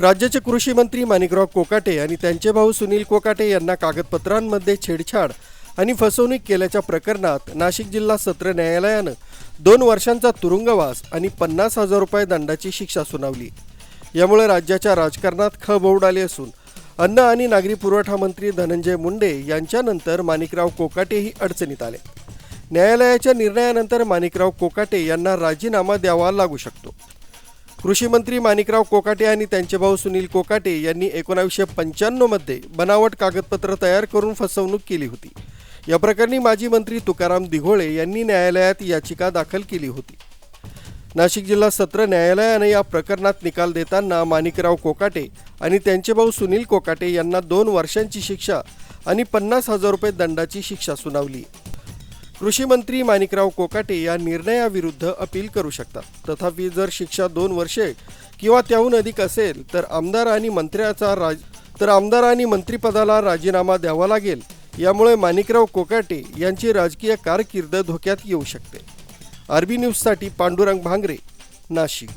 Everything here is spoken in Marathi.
राज्याचे कृषी मंत्री माणिकराव कोकाटे आणि त्यांचे भाऊ सुनील कोकाटे यांना कागदपत्रांमध्ये छेडछाड आणि फसवणूक केल्याच्या प्रकरणात नाशिक जिल्हा सत्र न्यायालयानं दोन वर्षांचा तुरुंगवास आणि पन्नास हजार रुपये दंडाची शिक्षा सुनावली. यामुळे राज्याच्या राजकारणात खळबळ आली असून अन्न आणि नागरी पुरवठा मंत्री धनंजय मुंडे यांच्यानंतर माणिकराव कोकाटेही अडचणीत आले. न्यायालयाच्या निर्णयानंतर माणिकराव कोकाटे यांना राजीनामा द्यावा लागू शकतो. कृषी मंत्री माणिकराव कोकाटे आणि त्यांचे भाऊ सुनील कोकाटे यांनी एकोणावीसशे पंच्याण्णवमध्ये बनावट कागदपत्र तयार करून फसवणूक केली होती. या प्रकरणी माजी मंत्री तुकाराम दिघोळे यांनी न्यायालयात याचिका दाखल केली होती. नाशिक जिल्हा सत्र न्यायालयानं या प्रकरणात निकाल देताना माणिकराव कोकाटे आणि त्यांचे भाऊ सुनील कोकाटे यांना दोन वर्षांची शिक्षा आणि पन्नास हजार रुपये दंडाची शिक्षा सुनावली. कृषी मंत्री माणिकराव कोकाटे या निर्णयाविरुद्ध अपील करू शकतात. तथापि जर शिक्षा दोन वर्षे किंवा त्याहून अधिक असेल तर आमदार आणि मंत्र्याचा राज तर आमदार आणि मंत्रिपदाला राजीनामा द्यावा लागेल. यामुळे माणिकराव कोकाटे यांची राजकीय कारकीर्द धोक्यात येऊ शकते. आरबी न्यूजसाठी पांडुरंग भांगरे नाशिक.